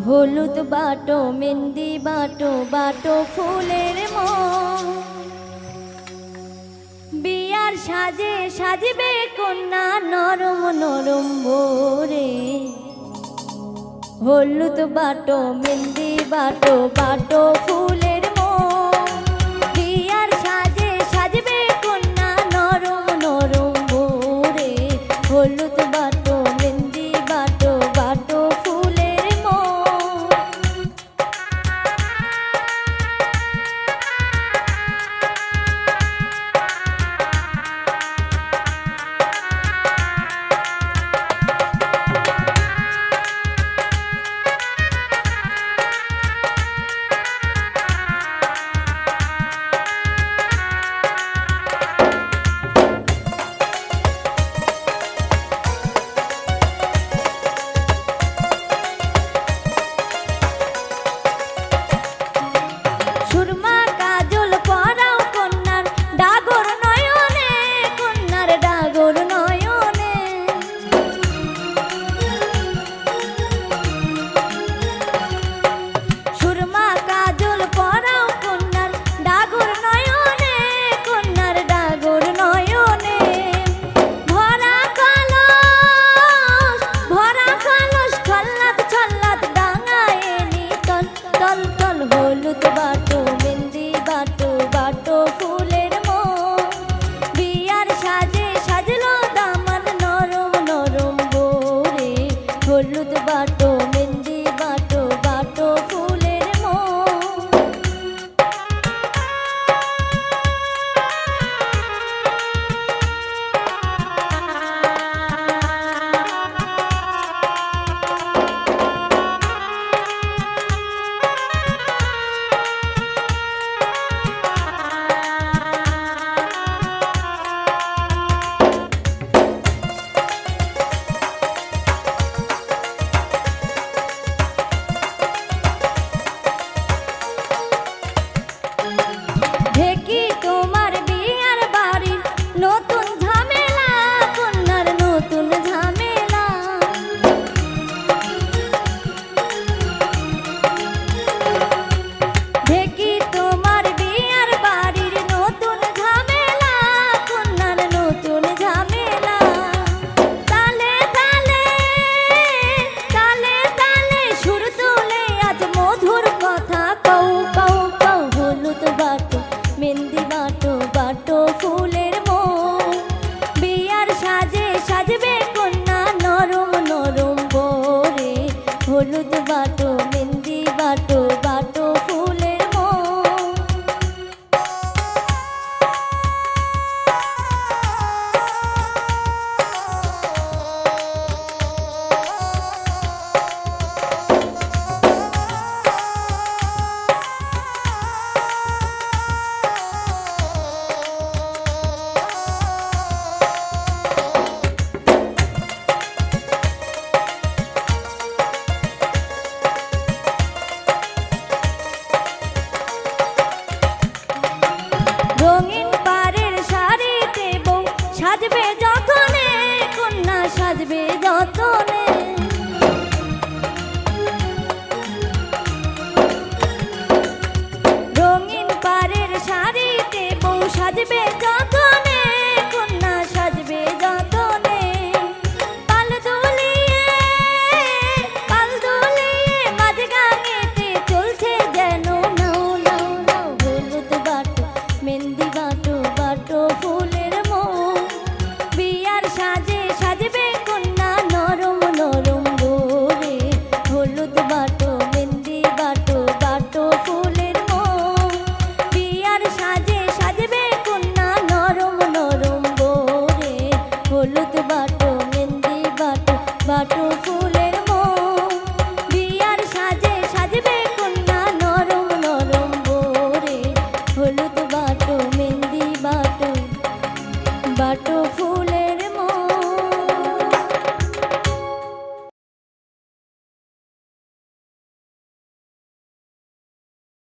হলুদ বাটো মেন্দি বাটো বাটো ফুলের মো বিয়ার সাজে সাজবে কন্যা নরম নরম ভোরে। হলুদ বাটো মেন্দি বাটো বাটো ফুল বাটো, মেহেন্দি বাটো বাটো ফুলের মো বিয়ার সাজে সাজবে কন্যা নরম নরম বরে, হলুদ বাটো